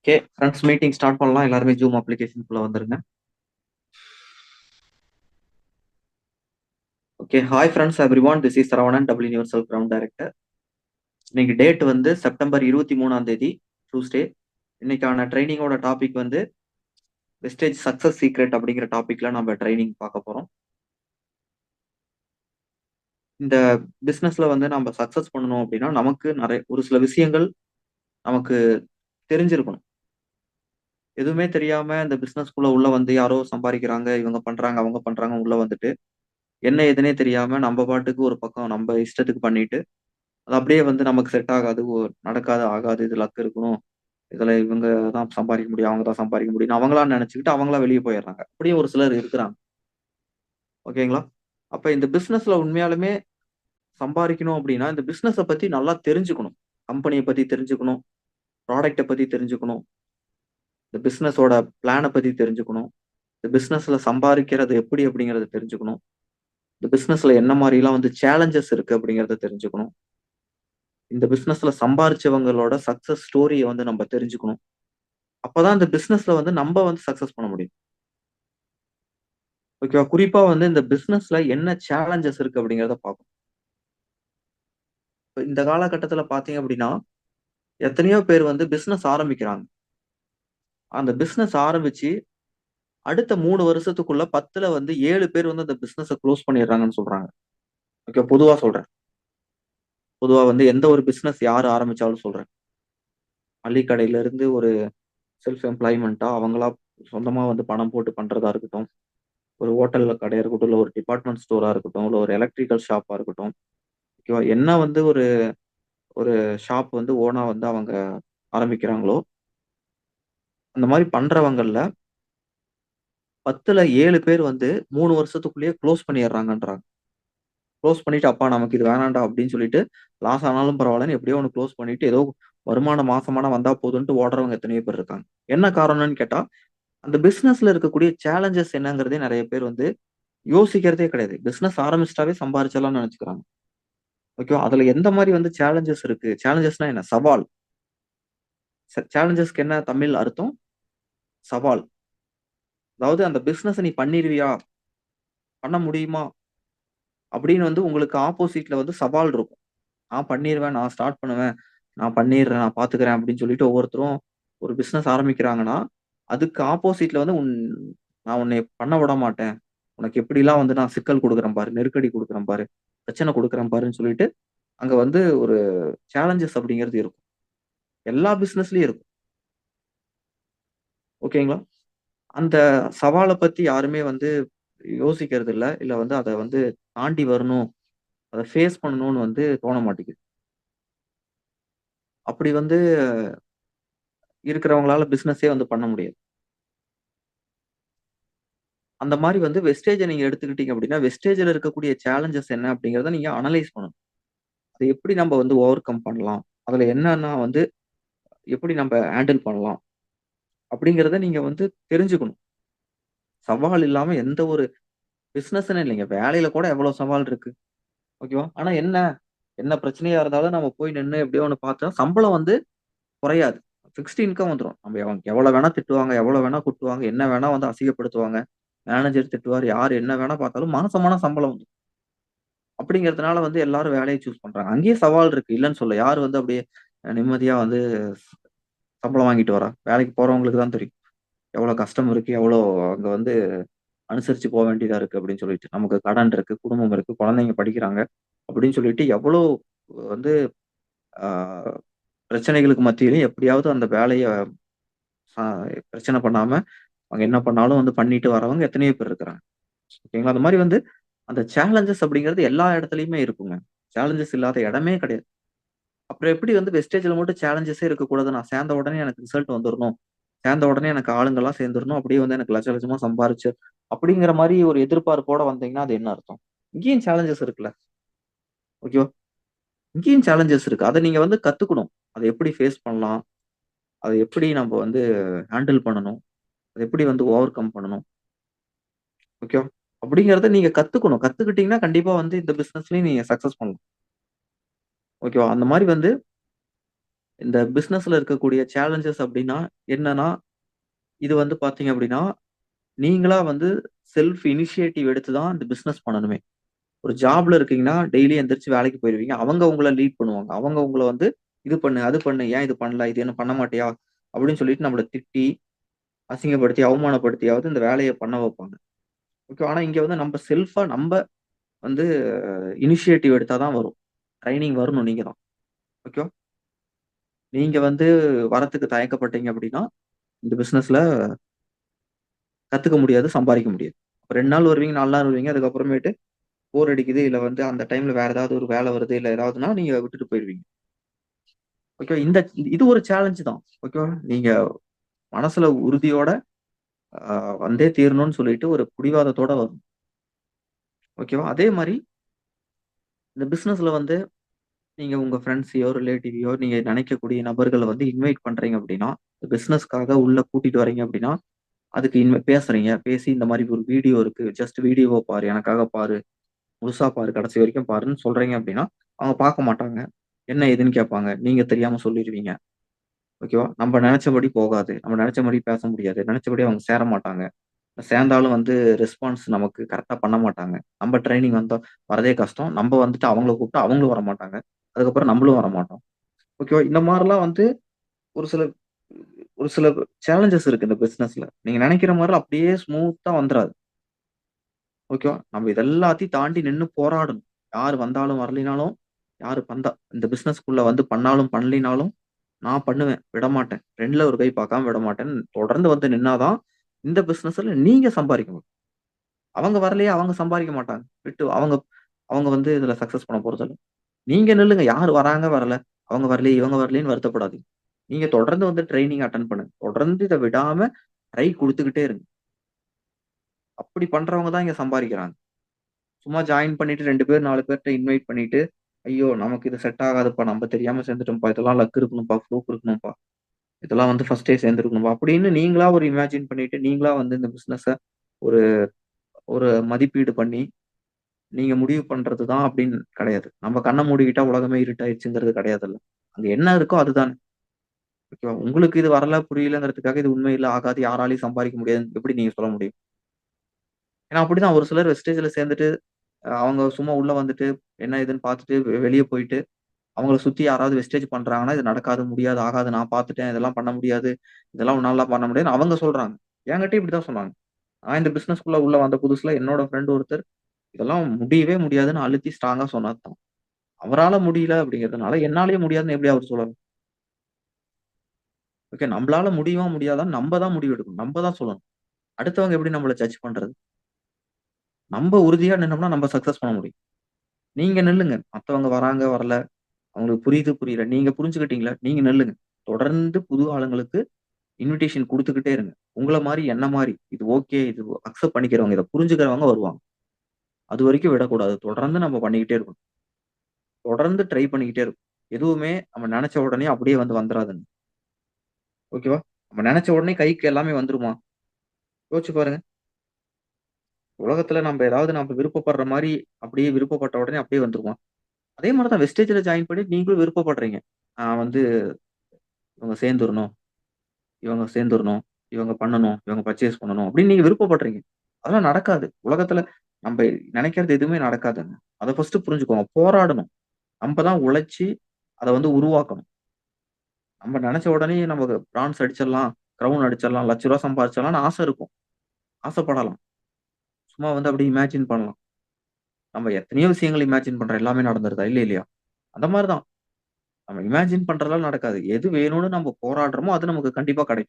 Okay friends meeting start பண்ணலாம். எல்லாருமே zoom அப்ளிகேஷனுக்குள்ள வந்துருங்க. Okay hi friends everyone this is Saravanan double universal ground director இன்னைக்கு date வந்து செப்டம்பர் இருபத்தி மூணாம் தேதி டியூஸ்டே இன்னைக்கான ட்ரைனிங்கோட டாபிக் வந்து வெஸ்டேஜ் சக்சஸ் சீக்ரெட் அப்படிங்கிற டாபிக்ல நம்ம ட்ரைனிங் பார்க்க போறோம். இந்த பிஸ்னஸ்ல வந்து நம்ம சக்சஸ் பண்ணணும் அப்படின்னா நமக்கு நிறைய ஒரு சில விஷயங்கள் நமக்கு தெரிஞ்சிருக்கணும். எதுவுமே தெரியாம இந்த பிசினஸ்க்குள்ள உள்ள வந்து யாரோ சம்பாதிக்கிறாங்க இவங்க பண்றாங்க அவங்க பண்றாங்க உள்ள வந்துட்டு என்ன எதுனே தெரியாம நம்ம பாட்டுக்கு ஒரு பக்கம் நம்ம இஷ்டத்துக்கு பண்ணிட்டு அது அப்படியே வந்து நமக்கு செட் ஆகாது ஓ- நடக்காது ஆகாது இது லக் இருக்கணும் இதுல இவங்க தான் சம்பாதிக்க முடியும் அவங்க தான் சம்பாதிக்க முடியும் அவங்களா நினைச்சுக்கிட்டு அவங்களா வெளியே போயிடுறாங்க. அப்படியே ஒரு சிலர் இருக்கிறாங்க. ஓகேங்களா? அப்ப இந்த பிசினஸ்ல உண்மையாலுமே சம்பாதிக்கணும் அப்படின்னா இந்த பிசினஸை பத்தி நல்லா தெரிஞ்சுக்கணும். கம்பெனியை பத்தி தெரிஞ்சுக்கணும் ப்ராடக்ட்டை பத்தி தெரிஞ்சுக்கணும். இந்த பிஸ்னஸோட பிளானை பற்றி தெரிஞ்சுக்கணும். இந்த பிஸ்னஸில் சம்பாதிக்கிறது எப்படி அப்படிங்கிறத தெரிஞ்சுக்கணும். இந்த பிஸ்னஸில் என்ன மாதிரிலாம் வந்து சேலஞ்சஸ் இருக்கு அப்படிங்கிறத தெரிஞ்சுக்கணும். இந்த பிஸ்னஸில் சம்பாரிச்சவங்களோட சக்ஸஸ் ஸ்டோரியை வந்து நம்ம தெரிஞ்சுக்கணும். அப்போதான் இந்த பிஸ்னஸில் வந்து நம்ம வந்து சக்சஸ் பண்ண முடியும். ஓகேவா? குறிப்பாக வந்து இந்த பிஸ்னஸில் என்ன சேலஞ்சஸ் இருக்கு அப்படிங்கிறத பார்க்கணும். இப்போ இந்த காலகட்டத்தில் பார்த்தீங்க அப்படின்னா எத்தனையோ பேர் வந்து பிஸ்னஸ் ஆரம்பிக்கிறாங்க. அந்த பிஸ்னஸ் ஆரம்பிச்சு அடுத்த மூணு வருஷத்துக்குள்ள பத்துல வந்து ஏழு பேர் வந்து அந்த பிஸ்னஸை க்ளோஸ் பண்ணிடுறாங்கன்னு சொல்றாங்க. ஓகே பொதுவா சொல்றேன். பொதுவா வந்து எந்த ஒரு பிஸ்னஸ் யார் ஆரம்பிச்சாலும் சொல்றேன். மளிகை இருந்து ஒரு செல்ஃப் எம்ப்ளாய்மெண்ட்டா அவங்களா சொந்தமா வந்து பணம் போட்டு பண்றதா இருக்கட்டும் ஒரு ஹோட்டல்ல கடையா இருக்கட்டும் இல்ல ஒரு டிபார்ட்மெண்ட் ஸ்டோரா இருக்கட்டும் இல்ல ஒரு எலக்ட்ரிக்கல் ஷாப்பா இருக்கட்டும் ஓகேவா என்ன வந்து ஒரு ஒரு ஷாப் வந்து ஓனா வந்து அவங்க ஆரம்பிக்கிறாங்களோ அந்த மாதிரி பண்றவங்கல்ல பத்துல ஏழு பேர் வந்து மூணு வருஷத்துக்குள்ளேயே க்ளோஸ் பண்ணிடுறாங்கன்றாங்க. க்ளோஸ் பண்ணிட்டு அப்பா நமக்கு இது வேணாண்டா அப்படின்னு சொல்லிட்டு லாஸ் ஆனாலும் பரவாயில்லன்னு எப்படியோ ஒன்று க்ளோஸ் பண்ணிட்டு ஏதோ வருமானம் மாசமான வந்தா போதுன்ட்டு ஓடுறவங்க எத்தனையோ பேர் இருக்காங்க. என்ன காரணம்னு கேட்டா அந்த பிசினஸ்ல இருக்கக்கூடிய சேலஞ்சஸ் என்னங்கிறதே நிறைய பேர் வந்து யோசிக்கிறதே கிடையாது. பிசினஸ் ஆரம்பிச்சிட்டாவே சம்பாரிச்சலாம்னு நினைச்சுக்கிறாங்க. ஓகேவா அதுல எந்த மாதிரி வந்து சேலஞ்சஸ் இருக்கு? சேலஞ்சஸ்னா என்ன? சவால். சேலஞ்சஸ்க்கு என்ன தமிழ் அர்த்தம்? சவால். அதாவது அந்த பிஸ்னஸை நீ பண்ணிடுவியா பண்ண முடியுமா? அப்படின்னு வந்து உங்களுக்கு ஆப்போசிட்ல வந்து சவால் இருக்கும். நான் பண்ணிடுவேன் நான் ஸ்டார்ட் பண்ணுவேன் நான் பண்ணிடுறேன் நான் பார்த்துக்கிறேன் அப்படின்னு சொல்லிட்டு ஒவ்வொருத்தரும் ஒரு பிஸ்னஸ் ஆரம்பிக்கிறாங்கன்னா அதுக்கு ஆப்போசிட்ல வந்து உன் நான் உன்னை பண்ண விட மாட்டேன். உனக்கு எப்படிலாம் வந்து நான் சிக்கல் கொடுக்குறேன் பாரு நெருக்கடி கொடுக்குறேன் பாரு பிரச்சனை கொடுக்குறேன் பாருன்னு சொல்லிட்டு அங்கே வந்து ஒரு சேலஞ்சஸ் அப்படிங்கிறது இருக்கும். எல்லா பிசினஸ்லயும் இருக்கும். ஓகேங்களா? அந்த சவாலை பத்தி யாருமே வந்து யோசிக்கிறது இல்ல இல்ல வந்து அதை வந்து தாண்டி வரணும். அதை ஃபேஸ் பண்ணணும்னு வந்து தோண மாட்டேங்குது. அப்படி வந்து இருக்கிறவங்களால பிஸ்னஸே வந்து பண்ண முடியாது. அந்த மாதிரி வந்து வெஸ்டேஜை நீங்க எடுத்துக்கிட்டீங்க அப்படின்னா வெஸ்டேஜில் இருக்கக்கூடிய சேலஞ்சஸ் என்ன அப்படிங்கிறத நீங்க அனலைஸ் பண்ணணும். அதை எப்படி நம்ம வந்து ஓவர் கம் பண்ணலாம்? அதுல என்னன்னா வந்து எப்படி நம்ம ஹேண்டில் பண்ணலாம்? அப்படிங்கிறத நீங்க வந்து தெரிஞ்சுக்கணும். சவால் இல்லாம எந்த ஒரு பிசினஸ்ன்னு இல்லைங்க. வேலையில கூட எவ்வளவு சவால் இருக்கு. ஓகேவா? ஆனா என்ன? என்ன பிரச்சனையா இருந்தாலும் நம்ம போய் நின்று எப்படியோ ஒன்று பார்த்தா சம்பளம் வந்து குறையாது. ஃபிக்ஸ்ட் இன்கம் வந்துடும் நம்ம அவங்க எவ்வளோ வேணா திட்டுவாங்க எவ்வளோ வேணா குட்டுவாங்க என்ன வேணா வந்து அசிங்கப்படுத்துவாங்க. மேனேஜர் திட்டுவார் யார் என்ன வேணா பார்த்தாலும் மாசமான சம்பளம் வந்து அப்படிங்கிறதுனால வந்து எல்லாரும் வேலையை சூஸ் பண்றாங்க. அங்கேயே சவால் இருக்கு. இல்லைன்னு சொல்ல யார் வந்து அப்படியே நிம்மதியா வந்து சம்பளம் வாங்கிட்டு வரான் வேலைக்கு போறவங்களுக்கு தான் தெரியும். எவ்வளவு கஷ்டம் இருக்கு எவ்வளவு அங்க வந்து அனுசரிச்சு போக வேண்டியதா இருக்கு அப்படின்னு சொல்லிட்டு. நமக்கு கடன் இருக்கு குடும்பம் இருக்கு குழந்தைங்க படிக்கிறாங்க அப்படின்னு சொல்லிட்டு எவ்வளவு வந்து ஆஹ், பிரச்சனைகளுக்கு மத்தியிலும் எப்படியாவது அந்த வேலையை பிரச்சனை பண்ணாம அவங்க என்ன பண்ணாலும் வந்து பண்ணிட்டு வரவங்க எத்தனையோ பேர் இருக்கிறாங்க. ஓகேங்களா? அந்த மாதிரி வந்து அந்த சேலஞ்சஸ் அப்படிங்கிறது எல்லா இடத்துலையுமே இருக்குங்க. சேலஞ்சஸ் இல்லாத இடமே கிடையாது. அப்புறம் எப்படி வந்து வெஸ்டேஜில் மட்டும் சேலஞ்சஸே இருக்கக்கூடாது நான் சேர்ந்த உடனே எனக்கு ரிசல்ட் வந்துடணும் சேர்ந்த உடனே எனக்கு ஆளுங்கெல்லாம் சேர்ந்துடணும் அப்படியே வந்து எனக்கு லட்ச லட்சமா சம்பாரிச்சு அப்படிங்கிற மாதிரி ஒரு எதிர்பார்ப்போட வந்தீங்கன்னா அது என்ன அர்த்தம்? இங்கேயும் சேலஞ்சஸ் இருக்குல்ல. ஓகேவா இங்கேயும் சேலஞ்சஸ் இருக்கு. அதை நீங்க வந்து கத்துக்கணும். அதை எப்படி ஃபேஸ் பண்ணலாம்? அதை எப்படி நம்ம வந்து ஹேண்டில் பண்ணணும்? அதை எப்படி வந்து ஓவர் கம் பண்ணணும் ஓகேவா அப்படிங்கிறத நீங்க கத்துக்கணும். கத்துக்கிட்டீங்கன்னா கண்டிப்பா வந்து இந்த பிசினஸ்லயும் நீங்க சக்சஸ் பண்ணலாம். ஓகேவா அந்த மாதிரி வந்து இந்த பிஸ்னஸ்ல இருக்கக்கூடிய சேலஞ்சஸ் அப்படின்னா என்னன்னா, இது வந்து பாத்தீங்க அப்படின்னா, நீங்களா வந்து செல்ஃப் இனிஷியேட்டிவ் எடுத்து தான் இந்த பிஸ்னஸ் பண்ணணுமே. ஒரு ஜாப்ல இருக்கீங்கன்னா, டெய்லி எந்திரிச்சு வேலைக்கு போயிருவீங்க. அவங்க உங்களை லீட் பண்ணுவாங்க. அவங்க உங்களை வந்து இது பண்ணு, அது பண்ணு, ஏன் இது பண்ணல? இது என்ன பண்ண மாட்டியா? அப்படின்னு சொல்லிட்டு நம்மள திட்டி, அசிங்கப்படுத்தி, அவமானப்படுத்தியாவது இந்த வேலையை பண்ண வைப்பாங்க. ஓகே. ஆனா இங்க வந்து நம்ம செல்ஃபா நம்ம வந்து இனிஷியேட்டிவ் எடுத்தால் தான் வரும். ட்ரைனிங் வரணும் நீங்கள் தான். ஓகே நீங்கள் வந்து வரத்துக்கு தயக்கப்பட்டீங்க அப்படின்னா, இந்த பிஸ்னஸில் கற்றுக்க முடியாது, சம்பாதிக்க முடியாது. ரெண்டு நாள் வருவீங்க, நாலு நாள் வருவீங்க. அதுக்கப்புறமேட்டு போர் அடிக்குது, இல்லை வந்து அந்த டைமில் வேறு ஏதாவது ஒரு வேலை வருது, இல்லை ஏதாவதுன்னா நீங்கள் விட்டுட்டு போயிடுவீங்க ஓகே இந்த இது ஒரு சேலஞ்சு தான். ஓகேவா? நீங்கள் மனசில் உறுதியோட வந்தே தீரணும்னு சொல்லிட்டு ஒரு பிடிவாதத்தோட வரும் ஓகேவா? அதே மாதிரி இந்த பிசினஸ்ல வந்து நீங்க உங்க ஃப்ரெண்ட்ஸையோ ரிலேட்டிவையோ நீங்க நினைக்கக்கூடிய நபர்களை வந்து இன்வைட் பண்றீங்க அப்படின்னா, பிஸ்னஸ்க்காக உள்ள கூட்டிட்டு வரீங்க அப்படின்னா, அதுக்கு இன்வை பேசுறீங்க. பேசி இந்த மாதிரி ஒரு வீடியோ இருக்கு. ஜஸ்ட் வீடியோவை பாரு. எனக்காக பாரு. முழுசா பாரு. கடைசி வரைக்கும் பாருன்னு சொல்றீங்க அப்படின்னா, அவங்க பார்க்க மாட்டாங்க. என்ன ஏதுன்னு கேட்பாங்க. நீங்க தெரியாம சொல்லிருவீங்க. ஓகேவா? நம்ம நினைச்சபடி போகாது. நம்ம நெனச்சபடி பேச முடியாது. நினச்சபடி அவங்க சேர மாட்டாங்க. சேர்ந்தாலும் வந்து ரெஸ்பான்ஸ் நமக்கு கரெக்டாக பண்ண மாட்டாங்க. நம்ம ட்ரைனிங் வந்தால் வரதே கஷ்டம். நம்ம வந்துட்டு அவங்கள கூப்பிட்டா அவங்களும் வர மாட்டாங்க அதுக்கப்புறம் நம்மளும் வர மாட்டோம் ஓகேவா? இந்த மாதிரிலாம் வந்து ஒரு சில ஒரு சில சேலஞ்சஸ் இருக்கு இந்த பிஸ்னஸ்ல நீங்க நினைக்கிற மாதிரி அப்படியே ஸ்மூத்தா வந்துடாது ஓகேவா? நம்ம இதெல்லாத்தையும் தாண்டி நின்று போராடணும். யார் வந்தாலும் வரலைனாலும், யார் பந்தா இந்த பிஸ்னஸ்க்குள்ள வந்து பண்ணாலும் பண்ணலினாலும், நான் பண்ணுவேன். விடமாட்டேன். ரெண்டுல ஒரு கை பார்க்காம விடமாட்டேன்னு தொடர்ந்து வந்து நின்னாதான் இந்த பிசினஸ்ல நீங்க சம்பாதிக்க முடியும். அவங்க வரலையே அவங்க சம்பாதிக்க மாட்டாங்க. விட்டு அவங்க அவங்க வந்து இதுல சக்சஸ் பண்ண போறதில்ல. நீங்க நில்லுங்க. யார் வராங்க, வரல. அவங்க வரலையே, இவங்க வரலையேன்னு வருத்தப்படாதீங்க. நீங்க தொடர்ந்து வந்து ட்ரைனிங் அட்டன் பண்ணுங்க. தொடர்ந்து இத விடாம ட்ரை குடுத்துக்கிட்டே இருங்க. அப்படி பண்றவங்க தான் இங்க சம்பாதிக்கிறாங்க சும்மா ஜாயின் பண்ணிட்டு ரெண்டு பேர், 4 பேர்ட்ட இன்வைட் பண்ணிட்டு, ஐயோ! நமக்கு இது செட் ஆகாதுப்பா. நம்ம தெரியாம சேர்ந்துட்டோம்ப்பா. இதெல்லாம் லக் இருக்கணும்ப்பா, ஃப்ளூக் இருக்கணும்ப்பா. இதெல்லாம் வந்து ஃபர்ஸ்ட்டே சேர்ந்துருக்கணும் அப்படின்னு நீங்களா ஒரு இமேஜின் பண்ணிட்டு, நீங்களா வந்து இந்த பிஸ்னஸை ஒரு ஒரு மதிப்பீடு பண்ணி, நீங்க முடிவு பண்றது தான் அப்படின்னு கிடையாது. நம்ம கண்ணை மூடிக்கிட்டா உலகமே இருட்டாயிருச்சுங்கிறது கிடையாதுல்ல. அங்க என்ன இருக்கோ அதுதானே. ஓகேவா? உங்களுக்கு இது வரல, புரியலங்கிறதுக்காக இது உண்மையில ஆகாது, யாராலையும் சம்பாதிக்க முடியாதுன்னு எப்படி நீங்க சொல்ல முடியும்? ஏன்னா அப்படிதான் ஒரு சிலர் வெஸ்டேஜ்ல சேர்ந்துட்டு, அவங்க சும்மா உள்ள வந்துட்டு, என்ன ஏதுன்னு பார்த்துட்டு வெ போயிட்டு, அவங்கள சுத்தி யாராவது வெஸ்டேஜ் பண்றாங்கன்னா, இது நடக்காது, முடியாது, ஆகாது, நான் பார்த்துட்டேன், இதெல்லாம் பண்ண முடியாது, இதெல்லாம் உன்னாலாம் பண்ண முடியாதுன்னு அவங்க சொல்றாங்க. என்கிட்டயும் இப்படிதான் சொன்னாங்க. நான் இந்த பிசினஸ்க்குள்ள உள்ள வந்த புதுசுல என்னோட ஃப்ரெண்ட் ஒருத்தர், இதெல்லாம் முடியவே முடியாதுன்னு அழுத்தி ஸ்ட்ராங்கா சொன்னாரு தான். அவரால முடியல அப்படிங்கிறதுனால, என்னாலேயே முடியாதுன்னு எப்படி அவர் சொல்லணும் ஓகே. நம்மளால முடியுமா, முடியாதான்னு நம்ம தான் முடிவு எடுக்கணும். நம்ம தான் சொல்லணும். அடுத்தவங்க எப்படி நம்மள ஜட்ஜ் பண்றது? நம்ம உறுதியா நின்னோம்னா, நம்ம சக்சஸ் பண்ண முடியும். நீங்க நில்லுங்க. மத்தவங்க வராங்க, வரல. அவங்களுக்கு புரியுது, புரியல. நீங்க புரிஞ்சுக்கிட்டீங்களா? நீங்க நல்லுங்க தொடர்ந்து புது ஆளுங்களுக்கு இன்விடேஷன் குடுத்துக்கிட்டே இருங்க. உங்கள மாதிரி என்ன மாதிரி இது ஓகே, இது அக்செப்ட் பண்ணிக்கிறவங்க, இதை புரிஞ்சுக்கிறவங்க வருவாங்க. அது வரைக்கும் விடக்கூடாது. தொடர்ந்து நம்ம பண்ணிக்கிட்டே இருக்கணும். தொடர்ந்து ட்ரை பண்ணிக்கிட்டே இருக்கும் எதுவுமே நம்ம நினைச்ச உடனே அப்படியே வந்து வந்துடாதுன்னு ஓகேவா? நம்ம நினைச்ச உடனே கைக்கு எல்லாமே வந்துருமா? யோசிச்சு பாருங்க. உலகத்துல நம்ம ஏதாவது நம்ம விருப்பப்படுற மாதிரி அப்படியே விருப்பப்பட்ட உடனே அப்படியே வந்துருமா? அதே மாதிரி தான் வெஸ்டேஜ்ல ஜாயின் பண்ணி நீங்களும் விருப்பப்படுறீங்க. நான் வந்து இவங்க சேர்ந்துரணும், இவங்க சேர்ந்துரணும், இவங்க பண்ணணும், இவங்க பர்ச்சேஸ் பண்ணணும் அப்படின்னு நீங்க விருப்பப்படுறீங்க. அதெல்லாம் நடக்காது. உலகத்துல நம்ம நினைக்கிறது எதுவுமே நடக்காதுங்க. அத ஃபர்ஸ்ட் புரிஞ்சுக்கோங்க. போராடணும். நம்ம தான் உழைச்சி அதை வந்து உருவாக்கணும். நம்ம நினைச்ச உடனே நமக்கு பிரான்ஸ் அடிச்சிடலாம், கிரவுன் அடிச்சிடலாம், லட்ச ரூபா சம்பாதிச்சிடலாம்னு ஆசை இருக்கும். ஆசைப்படலாம். சும்மா வந்து அப்படியே இமேஜின் பண்ணலாம். நம்ம எத்தனையோ விஷயங்கள் இமேஜின் பண்றோம். எல்லாமே நடந்துருதா? இல்ல இல்லையா? அந்த மாதிரிதான் தான். நம்ம இமேஜின் பண்றதால நடக்காது. எது வேணும்னு நம்ம போராடுறோமோ, அது நமக்கு கண்டிப்பா கிடைக்கும்.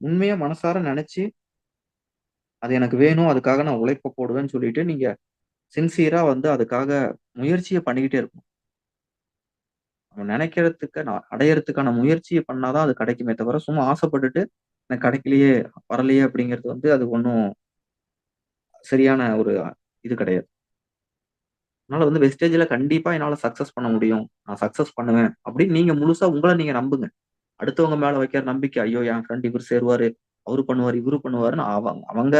உண்மையா மனசார நினைச்சு அது எனக்கு வேணும். அதுக்காக நான் உழைப்ப போடுவேன்னு சொல்லிட்டு, நீங்க சின்சியரா வந்து அதுக்காக முயற்சியை பண்ணிக்கிட்டே இருக்கணும். நம்ம நினைக்கிறதுக்கு நான் அடையறதுக்கான முயற்சியை பண்ணாதான் அது கிடைக்குமே தவிர, சும்மா ஆசைப்பட்டுட்டு, எனக்கு கிடைக்கலையே, வரலையே அப்படிங்கிறது வந்து அது ஒன்றும் சரியான ஒரு இது கிடையாது. அதனால வந்து வெஸ்டேஜ்ல கண்டிப்பா என்னால சக்ஸஸ் பண்ண முடியும். நான் சக்ஸஸ் பண்ணுவேன். அப்படின்னு நீங்க முழுசா உங்களை நீங்க நம்புங்க. அடுத்தவங்க மேல வைக்கிற நம்பிக்கை, ஐயோ! என் ஃப்ரெண்ட் இவரு சேருவாரு, அவரு பண்ணுவாரு, இவரு பண்ணுவாருன்னு அவங்க அவங்க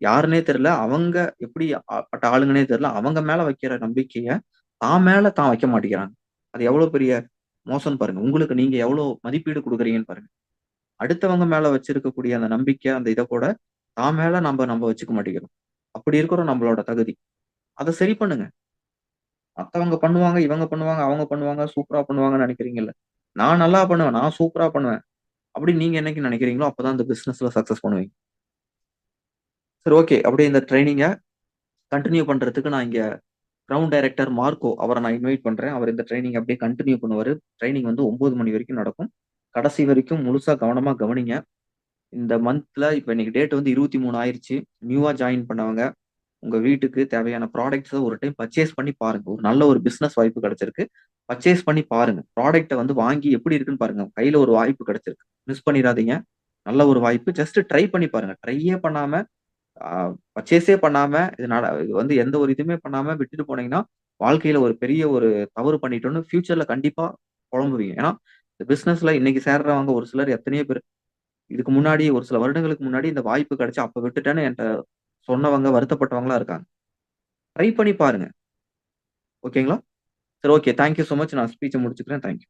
யாருன்னே தெரியல. அவங்க எப்படி பட்ட ஆளுங்கன்னே தெரியல. அவங்க மேல வைக்கிற நம்பிக்கையை தான் மேல தான் வைக்க மாட்டேங்கிறாங்க. அது எவ்வளோ பெரிய மோசம் பாருங்க. உங்களுக்கு நீங்க எவ்வளோ மதிப்பீடு கொடுக்குறீங்கன்னு பாருங்க. அடுத்தவங்க மேல வச்சிருக்கக்கூடிய அந்த நம்பிக்கை, அந்த இதை கூட தான் மேல நம்ம நம்ம வச்சுக்க மாட்டேங்கிறோம். அப்படி இருக்கிறோம் நம்மளோட தகுதி. அதை சரி பண்ணுங்க. மத்தவங்க பண்ணுவாங்க, இவங்க பண்ணுவாங்க, அவங்க பண்ணுவாங்க, சூப்பரா பண்ணுவாங்கன்னு நினைக்கிறீங்கல்ல நான் நல்லா பண்ணுவேன். நான் சூப்பரா பண்ணுவேன். அப்படின்னு நீங்க என்னைக்கு நினைக்கிறீங்களோ அப்பதான் அந்த பிசினஸ்ல சக்சஸ் பண்ணுவீங்க. சரி ஓகே. அப்படியே இந்த ட்ரைனிங்கை கண்டினியூ பண்றதுக்கு நான் இங்க கிரவுண்ட் டைரக்டர் மார்க்கோ அவரை நான் இன்வைட் பண்றேன். அவர் இந்த ட்ரைனிங் அப்படியே கண்டினியூ பண்ணுவார் ட்ரைனிங் வந்து ஒன்பது மணி வரைக்கும் நடக்கும். கடைசி வரைக்கும் முழுசா கவனமா கவனிங்க. இந்த மந்த்ல இப்போ இன்னைக்கு டேட் வந்து இருபத்தி மூணு ஆயிடுச்சு நியூவா ஜாயின் பண்ணவங்க, உங்க வீட்டுக்கு தேவையான ப்ராடக்ட்ஸை ஒரு டைம் பர்ச்சேஸ் பண்ணி பாருங்க. ஒரு நல்ல ஒரு பிசினஸ் வாய்ப்பு கிடைச்சிருக்கு. பர்ச்சேஸ் பண்ணி பாருங்க. ப்ராடக்ட்டை வந்து வாங்கி எப்படி இருக்குன்னு பாருங்க. கையில ஒரு வாய்ப்பு கிடைச்சிருக்கு. மிஸ் பண்ணிடாதீங்க நல்ல ஒரு வாய்ப்பு. ஜஸ்ட் ட்ரை பண்ணி பாருங்க. ட்ரையே பண்ணாம, பர்ச்சேஸே பண்ணாம, இது நட இது வந்து எந்த ஒரு இதுவுமே பண்ணாம விட்டுட்டு போனீங்கன்னா, வாழ்க்கையில ஒரு பெரிய ஒரு தவறு பண்ணிட்டோன்னு ஃபியூச்சர்ல கண்டிப்பா குழம்புவீங்க ஏன்னா, இந்த பிசினஸ்ல இன்னைக்கு சேர்றவங்க ஒரு சிலர் எத்தனையோ பேர் இதுக்கு முன்னாடி ஒரு சில வருடங்களுக்கு முன்னாடி இந்த வாய்ப்பு கிடைச்சி அப்போ விட்டுட்டேன்னு என்கிட்ட சொன்னவங்க, வருத்தப்பட்டவங்களா இருக்காங்க. ட்ரை பண்ணி பாருங்க. ஓகேங்களா? சரி ஓகே. Thank you much. நான் ஸ்பீச்சை முடிச்சுக்கிறேன். Thank you.